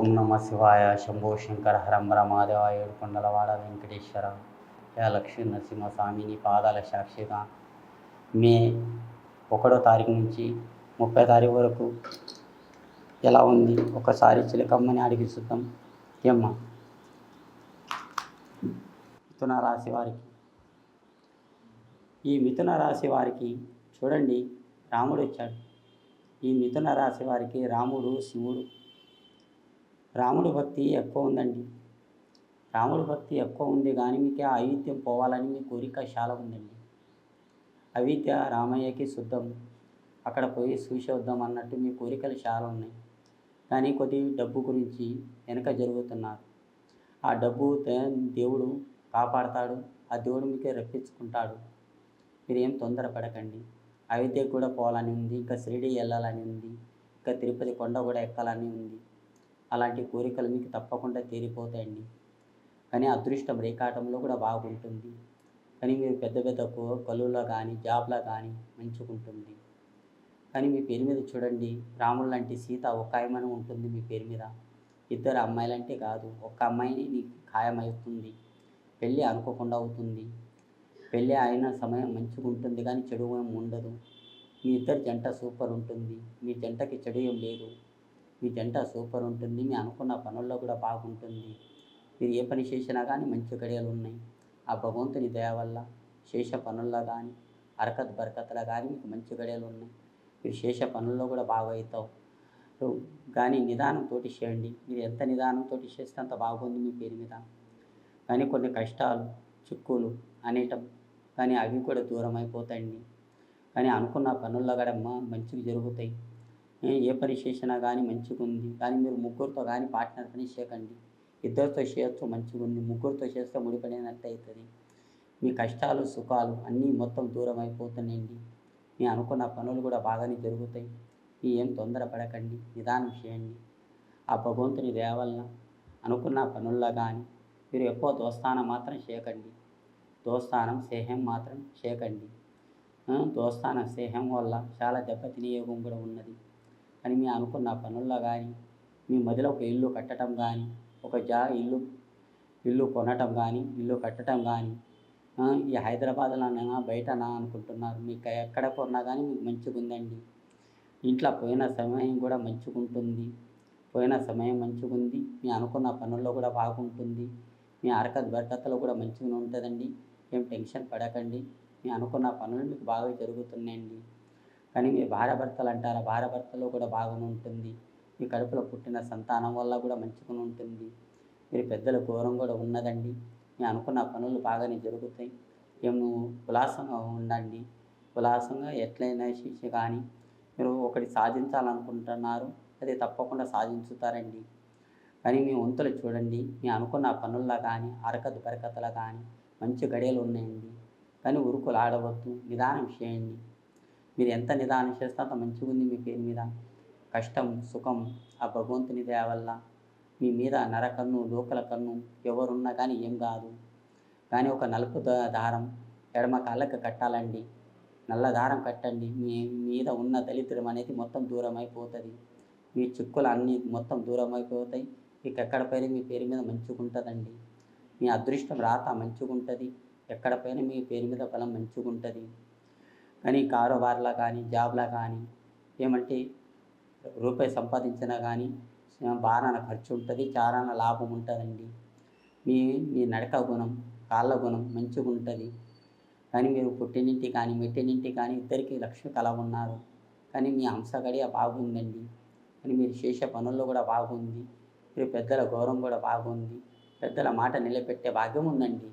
ఓం నమ శివాయ శంభో శంకర హరంబర మాధవ ఏడుకొండలవాడ వెంకటేశ్వర యా లక్ష్మీ నరసింహ స్వామిని పాదాల సాక్షిగా మే ఒకటో తారీఖు నుంచి ముప్పై తారీఖు వరకు ఎలా ఉంది? ఒకసారి చిలకమ్మని అడిగి చూద్దాం. ఏమ్మా? మిథున రాశి వారికి. ఈ మిథున రాశి వారికి చూడండి రాముడు వచ్చాడు. ఈ మిథున రాశి వారికి రాముడు శివుడు రాముడి భక్తి ఎక్కువ ఉందండి. రాముడి భక్తి ఎక్కువ ఉంది కానీ మీకు ఆ పోవాలని మీ కోరిక చాలా ఉందండి. అవిద్య రామయ్యకి శుద్ధం. అక్కడ పోయి చూసి వద్దాం అన్నట్టు మీ కోరికలు చాలా ఉన్నాయి. కానీ కొద్ది డబ్బు గురించి వెనక జరుగుతున్నారు. ఆ డబ్బు దేవుడు కాపాడతాడు. ఆ దేవుడు మీకే రప్పించుకుంటాడు. మీరు ఏం తొందరపడకండి. అయోధ్యకు కూడా పోవాలని ఉంది. ఇంకా షిరిడి వెళ్ళాలని ఉంది. ఇంకా తిరుపతి కొండ కూడా ఎక్కాలని ఉంది. అలాంటి కోరికలు మీకు తప్పకుండా తీరిపోతాయండి. కానీ అదృష్టం రేఖాటంలో కూడా బాగుంటుంది. కానీ మీరు పెద్ద పెద్ద కలువులో కానీ జాబ్లో కానీ మంచుకుంటుంది. కానీ మీ పేరు మీద చూడండి రాముడు లాంటి సీత ఒక ఆయమని ఉంటుంది మీ పేరు మీద. ఇద్దరు అమ్మాయిలంటే కాదు ఒక్క అమ్మాయిని నీకు ఖాయమవుతుంది. పెళ్ళి అనుకోకుండా అవుతుంది. పెళ్ళి అయిన సమయం మంచిగా ఉంటుంది కానీ చెడు ఏం ఉండదు. మీ ఇద్దరు జంట సూపర్ ఉంటుంది. మీ జంటకి చెడు ఏం లేదు. మీ జంట సూపర్ ఉంటుంది మీ అనుకున్న పనుల్లో కూడా బాగుంటుంది. మీరు ఏ పని చేసినా కానీ మంచి గడియలు ఉన్నాయి. ఆ భగవంతుని దయ వల్ల శేష పనుల్లో కానీ అరకత్ బరకత్లో కానీ మీకు మంచి గడియలు ఉన్నాయి. మీరు శేష పనుల్లో కూడా బాగా అవుతావు కానీ నిదానంతో చేయండి. మీరు ఎంత నిదానంతో చేస్తే అంత బాగుంది మీ పేరు మీద. కానీ కొన్ని కష్టాలు చిక్కులు అనేటం కానీ అవి కూడా దూరం అయిపోతాయండి కానీ అనుకున్న పనుల్లో కూడా మంచిగా జరుగుతాయి. ఏ ఏ పని చేసినా కానీ మంచిగా ఉంది కానీ మీరు ముగ్గురితో కానీ పార్ట్నర్ పని చేయకండి. ఇద్దరితో చేయొచ్చు మంచిగా ఉంది ముగ్గురితో చేస్తే ముడిపడినట్టు అవుతుంది మీ కష్టాలు సుఖాలు అన్నీ మొత్తం దూరం అయిపోతున్నాయండి మీ అనుకున్న పనులు కూడా బాగానే జరుగుతాయి. మీ ఏం తొందరపడకండి నిదానం చేయండి. ఆ భగవంతుని దయ వలన అనుకున్న పనుల్లో కానీ మీరు ఎక్కువ దోస్తానం మాత్రం చేయకండి. దోస్తానం స్నేహం మాత్రం చేయకండి. దోస్తానం స్నేహం వల్ల చాలా దెబ్బతినే యోగం కూడా ఉన్నది. కానీ మేము అనుకున్న పనుల్లో కానీ మీ మధ్యలో ఒక ఇల్లు కట్టడం కానీ ఒక జా ఇల్లు ఇల్లు కొనటం కానీ ఇల్లు కట్టడం కానీ ఈ హైదరాబాద్లోనైనా బయటనా అనుకుంటున్నారు? మీకు ఎక్కడ కొన్నా కానీ మీకు మంచిగా ఉందండి ఇంట్లో పోయిన సమయం కూడా మంచిగా ఉంటుంది పోయిన సమయం మంచిగా ఉంది మీ అనుకున్న పనుల్లో కూడా బాగుంటుంది. మీ అరకత్ బరకత్తులో కూడా మంచిగా ఉంటుందండి ఏం టెన్షన్ పడకండి. మీ అనుకున్న పనులు మీకు బాగా జరుగుతున్నాయండి. కానీ మీ భార్యభర్తలు అంటారా భార్యభర్తలో కూడా బాగానే ఉంటుంది మీ కడుపులో పుట్టిన సంతానం వల్ల కూడా మంచిగా ఉంటుంది మీరు పెద్దల గౌరవం కూడా ఉన్నదండి. మీ అనుకున్న పనులు బాగానే జరుగుతాయి. ఏం నువ్వు ఉల్లాసంగా ఉండండి. ఉల్లాసంగా ఎట్లయినా శిక్ష కానీ మీరు ఒకటి సాధించాలనుకుంటున్నారు. అది తప్పకుండా సాధించుతారండి. కానీ మీ వంతులు చూడండి. మీ అనుకున్న పనుల్లో కానీ అరకత్ బరకతలో కానీ మంచి గడియలు ఉన్నాయండి. కానీ ఉరుకులు ఆడవద్దు. నిదానం చేయండి. మీరు ఎంత నిదానం చేస్తే అంత మంచిగా ఉంది మీ పేరు మీద. కష్టం సుఖం ఆ భగవంతుని దయ వల్ల మీ మీద నరకన్ను లోకల కన్ను ఎవరున్నా కానీ ఏం కాదు. కానీ ఒక నలుపు దారం ఎడమ కాళ్ళకు కట్టాలండి. నల్ల దారం కట్టండి. మీ మీద ఉన్న దళిద్రం అనేది మొత్తం దూరం అయిపోతుంది మీ చిక్కులు అన్నీ మొత్తం దూరం అయిపోతాయి మీకు ఎక్కడ పైన మీ పేరు మీద మంచిగా ఉంటుందండి. మీ అదృష్టం రాత మంచిగా ఉంటుంది. ఎక్కడ పైన మీ పేరు మీద బలం మంచిగా ఉంటుంది. కానీ కారోబార్లో కానీ జాబ్లో కానీ ఏమంటే రూపాయి సంపాదించినా కానీ బాగాన ఖర్చు ఉంటుంది చాలా లాభం ఉంటుందండి మీ మీ నడక గుణం కాళ్ళ గుణం మంచిగా ఉంటుంది కానీ మీరు పుట్టినింటి కానీ మెట్టినింటి కానీ ఇద్దరికి లక్ష్మి కల ఉన్నారు కానీ మీ హంసగడియ బాగుందండి. కానీ మీరు చేసే పనుల్లో కూడా బాగుంది. మీరు పెద్దల గౌరవం కూడా బాగుంది. పెద్దల మాట నిలబెట్టే భాగ్యం ఉందండి